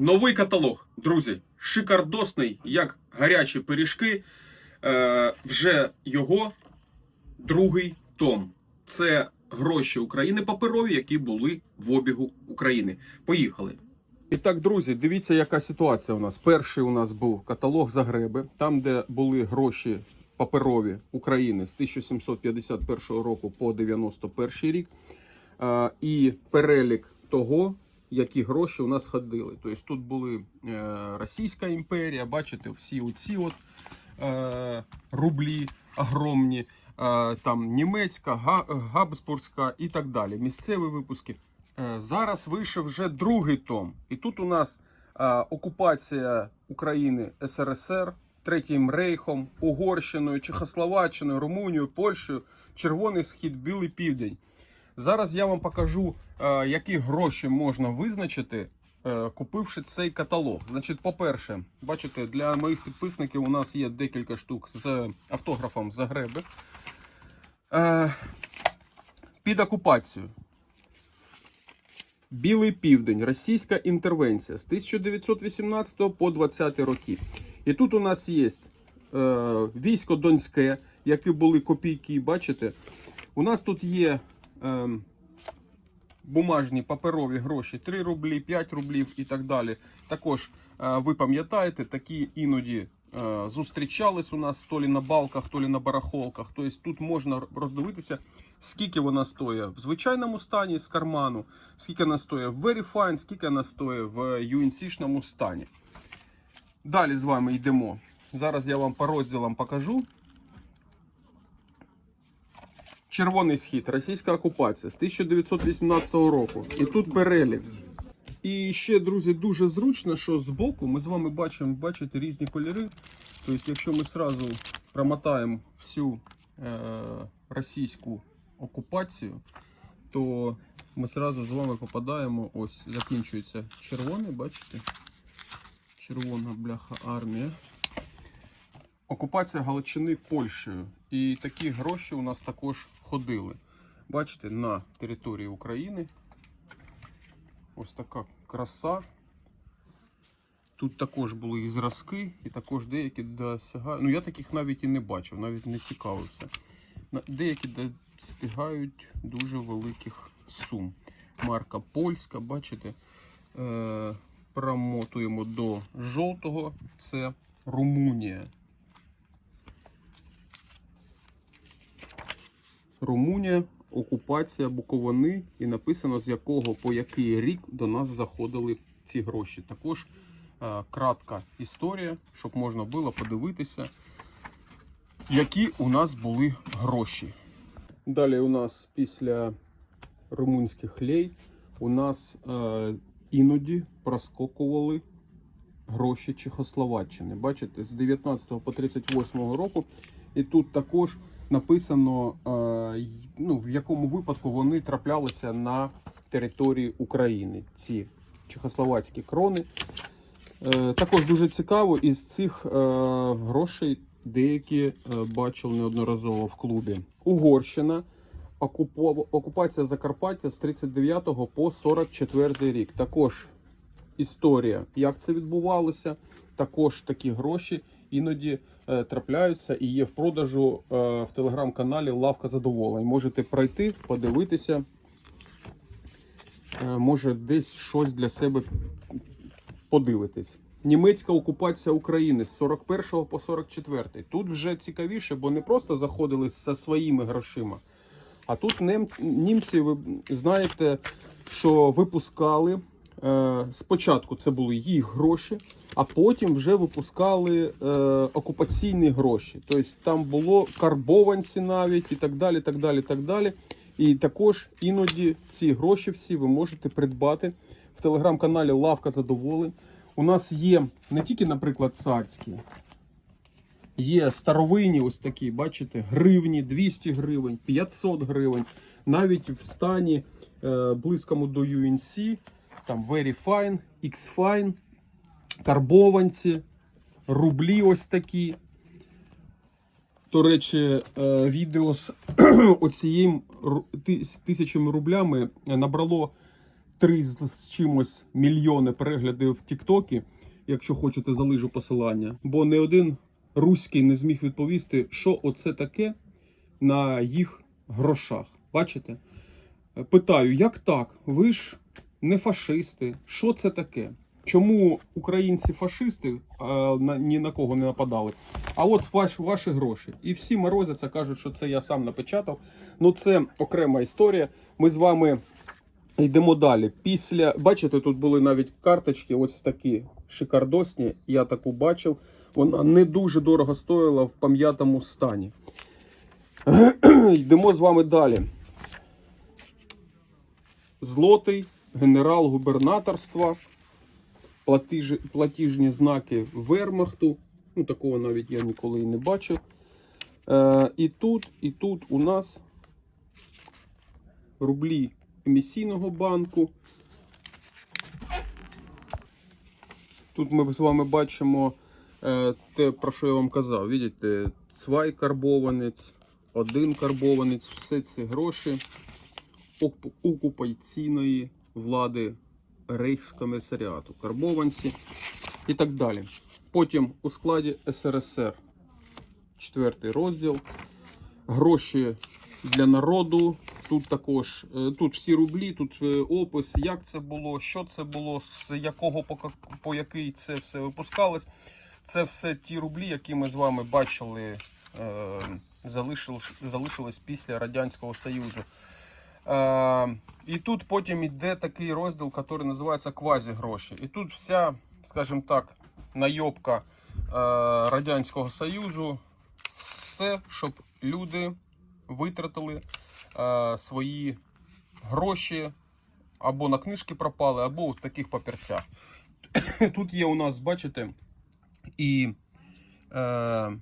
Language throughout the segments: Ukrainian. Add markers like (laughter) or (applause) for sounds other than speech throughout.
Новий каталог, друзі, шикардосний, як гарячі пиріжки. Е, вже його другий том. Це гроші України паперові, які були в обігу України. Поїхали. І так, друзі, дивіться, яка ситуація у нас. Перший у нас був каталог Загреби, там, де були гроші паперові України з 1751 року по 91 рік. Е, і перелік того, які гроші у нас ходили. Тобто тут були е, Російська імперія, бачите, всі оці от е, рублі огромні, е, там німецька, га, габсбурзька і так далі. Місцеві випуски. Зараз вийшов вже другий том. І тут у нас окупація України СРСР, Третім Рейхом, Угорщиною, Чехословаччиною, Румунією, Польщею, Червоний Схід, Білий Південь. Зараз я вам покажу, е, які гроші можна визначити, е, купивши цей каталог. Значить, по-перше, бачите, для моїх підписників у нас є декілька штук з автографом Загреби. Е, Під окупацію. Білий південь, російська інтервенція з 1918 по 20 роки. І тут у нас є військо Донське, які були копійки, бачите? У нас тут є е, бумажні паперові гроші 3 рублі, 5 рублів і так далі. Також е, ви пам'ятаєте, такі іноді е, зустрічались у нас то лі на балках, то лі на барахолках. Тобто тут можна роздивитися, скільки вона стоїть в звичайному стані з карману, скільки вона стоїть в Very Fine, скільки вона стоїть в UNC-шному стані. Далі з вами йдемо. Зараз я вам по розділам покажу. Червоний схід, російська окупація з 1918 року. І тут перелік. І ще, друзі, дуже зручно, що збоку ми з вами бачимо, бачите, різні кольори. Тобто, якщо ми одразу промотаємо всю е, російську окупацію, то ми одразу з вами попадаємо. Ось закінчується червоний, бачите? Червона бляха армія. Окупація Галичини Польщею. І такі гроші у нас також ходили. Бачите, на території України. Ось така краса. Тут також були і зразки, і також деякі досягають. Ну, я таких навіть і не бачив, навіть не цікавився. Деякі достигають дуже великих сум. Марка польська, бачите, е, промотуємо до жовтого. Це Румунія. Румунія, окупація Буковини і написано з якого по який рік до нас заходили ці гроші. Також е, кратка історія, щоб можна було подивитися, які у нас були гроші. Далі у нас після румунських лей у нас е, іноді проскокували гроші Чехословаччини. Бачите, з 19 по 38 року. І тут також написано, е, ну, в якому випадку вони траплялися на території України. Ці чехословацькі крони. Е, також дуже цікаво, із цих е, грошей деякі бачив неодноразово в клубі. Угорщина, окупація Закарпаття з 39 по 44 рік. Також історія, як це відбувалося. Також такі гроші іноді е, трапляються і є в продажу е, в телеграм-каналі Лавка задоволень. Можете пройти, подивитися. Е, може, десь щось для себе подивитись. Німецька окупація України з 41 по 44. Тут вже цікавіше, бо не просто заходили зі своїми грошима. А тут німці, ви знаєте, що випускали. Е, спочатку це були їх гроші, а потім вже випускали е, окупаційні гроші. Тобто там було карбованці навіть і так далі. так далі, так далі. І також іноді ці гроші всі ви можете придбати в телеграм-каналі Лавка Задоволень. У нас є не тільки, наприклад, царські, є старовинні ось такі, бачите, гривні, 200 гривень, 500 гривень. Навіть в стані е, близькому до UNC, там Very Fine, X Fine, карбованці, рублі ось такі. До речі, е, відео з (clears throat) оцією тисячами рублями набрало три з з чимось мільйони переглядів в Тіктокі. Якщо хочете, залижу посилання. Бо не один руський не зміг відповісти, що оце таке на їх грошах. Бачите? Питаю, як так? Ви ж не фашисти. Що це таке? Чому українці фашисти а, на, ні на кого не нападали? А от ваш, ваші гроші. І всі морозяться, кажуть, що це я сам напечатав. Ну це окрема історія. Ми з вами йдемо далі. Після, бачите, тут були навіть карточки, ось такі шикардосні. Я таку бачив. Вона не дуже дорого стоїла в пам'ятому стані. (clears throat) Йдемо з вами далі. Злотий генерал-губернаторства, платіж, платіжні знаки Вермахту. Ну, такого навіть я ніколи і не бачив. Е, і тут, і тут у нас рублі емісійного банку. Тут ми з вами бачимо е, те, про що я вам казав. Видите, цвай карбованець, один карбованець, все ці гроші оку- окупаційної влади Рейхскомісаріату, карбованці і так далі. Потім у складі СРСР, четвертий розділ. Гроші для народу. Тут також е, тут всі рублі, тут е, опис, як це було, що це було, з якого по, який це все випускалось. Це все ті рублі, які ми з вами бачили, е, залишились після Радянського Союзу. І тут потім йде такий розділ, який називається квазі-гроші. І тут вся, скажімо так, найобка е, Радянського Союзу, все, щоб люди витратили е, свої гроші або на книжки пропали, або в таких папірцях. (coughs) Тут є у нас, бачите, і е,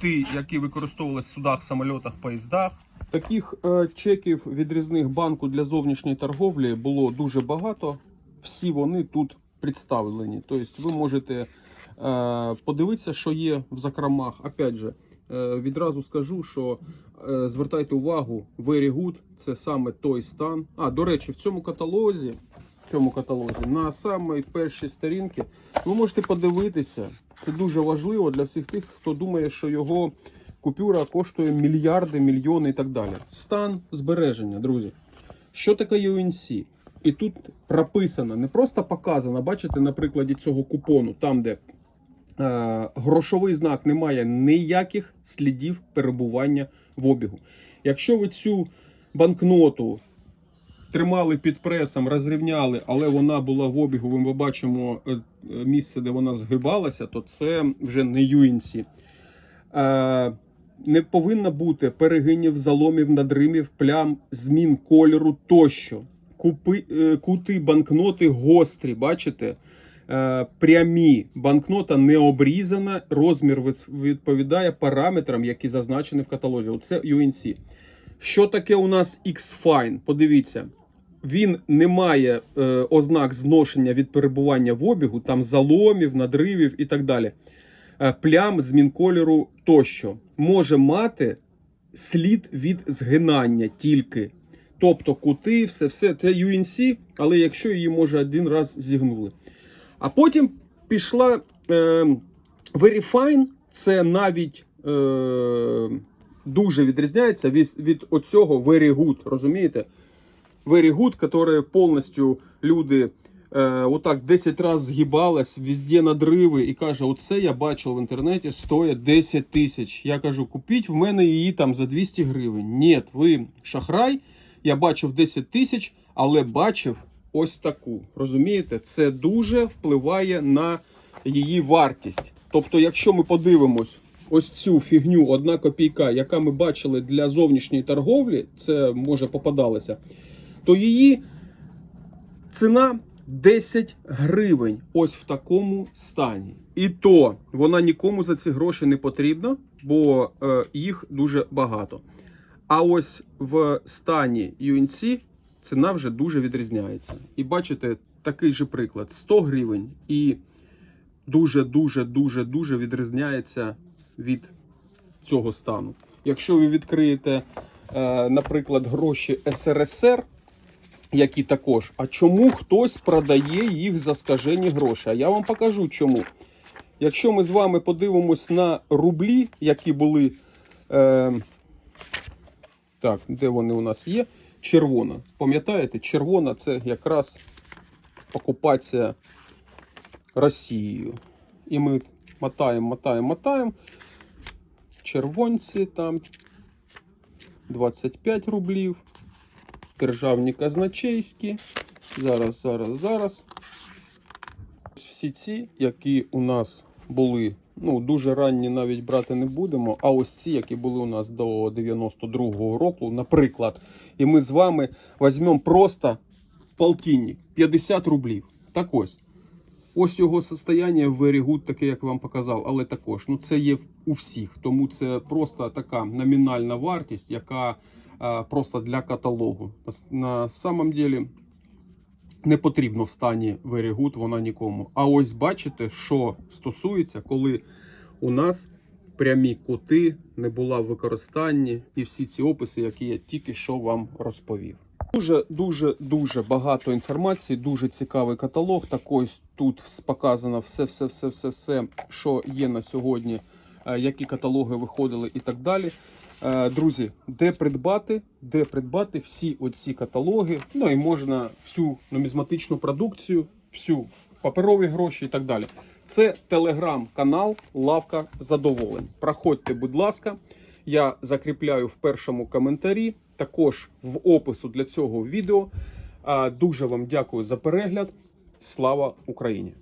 ті, які використовувалися в судах, самольотах, поїздах. Таких е, чеків відрізних банку для зовнішньої торговлі було дуже багато. Всі вони тут представлені. Тобто ви можете е, подивитися, що є в закромах. Опять же, е, відразу скажу, що звертайте увагу, Very Good – це саме той стан. А, до речі, в цьому каталозі, в цьому каталозі на самій першій сторінці ви можете подивитися. Це дуже важливо для всіх тих, хто думає, що його купюра коштує мільярди, мільйони і так далі. Стан збереження, друзі. Що таке UNC? І тут прописано, не просто показано, бачите, на прикладі цього купону, там, де е, грошовий знак не має ніяких слідів перебування в обігу. Якщо ви цю банкноту тримали під пресом, розрівняли, але вона була в обігу, ми бачимо е, е, місце, де вона згибалася, то це вже не UNC. Е, не повинно бути перегинів, заломів, надримів, плям, змін кольору тощо. Купи, е, кути банкноти гострі, бачите? Е, прямі. Банкнота не обрізана, розмір відповідає параметрам, які зазначені в каталозі. Оце UNC. Що таке у нас X-Fine? Подивіться. Він не має е, ознак зношення від перебування в обігу, там заломів, надривів і так далі. Е, плям, змін кольору тощо. Може мати слід від згинання тільки. Тобто кути, все, все це UNC, але якщо її може один раз зігнули. А потім пішла е, Verifine, це навіть е, дуже відрізняється від, від оцього Very Good, розумієте? Very Good, яке повністю люди е, отак 10 разів згибалась, везде надриви і каже: Оце я бачив в інтернеті, стоїть 10 тисяч. Я кажу, купіть в мене її там за 200 гривень. Ні, ви шахрай. Я бачив 10 тисяч, але бачив ось таку. Розумієте, це дуже впливає на її вартість. Тобто, якщо ми подивимось ось цю фігню, одна копійка, яка ми бачили для зовнішньої торговлі, це може попадалося, то її ціна 10 гривень. Ось в такому стані. І то вона нікому за ці гроші не потрібна, бо е, їх дуже багато. А ось в стані UNC ціна вже дуже відрізняється. І бачите, такий же приклад: 100 гривень і дуже, дуже, дуже, дуже відрізняється від цього стану. Якщо ви відкриєте, е, наприклад, гроші СРСР, які також. А чому хтось продає їх за скажені гроші? А я вам покажу чому. Якщо ми з вами подивимось на рублі, які були. Е, так, де вони у нас є? Червона. Пам'ятаєте, червона це якраз окупація Росією. І ми мотаємо, мотаємо, мотаємо. Червонці там 25 рублів. Державні казначейські. Зараз, зараз, зараз. Всі ці, які у нас були, ну, дуже ранні навіть брати не будемо. А ось ці, які були у нас до 92-го року, наприклад. І ми з вами візьмемо просто полтинник 50 рублів. Так ось. Ось його состояння very good, таке, як вам показав, але також ну це є у всіх. Тому це просто така номінальна вартість, яка просто для каталогу. На, самом деле не потрібно в стані very good вона нікому. А ось бачите, що стосується, коли у нас прямі кути не була в використанні, і всі ці описи, які я тільки що вам розповів. Дуже дуже дуже багато інформації, дуже цікавий каталог. Так ось тут показано все, все, все, все, все, що є на сьогодні, е, які каталоги виходили і так далі. Е, Друзі, де придбати, де придбати всі оці каталоги, ну і можна всю нумізматичну продукцію, всю паперові гроші і так далі. Це телеграм-канал Лавка Задоволень. Проходьте, будь ласка. Я закріпляю в першому коментарі, також в опису для цього відео. Дуже вам дякую за перегляд. Слава Україні!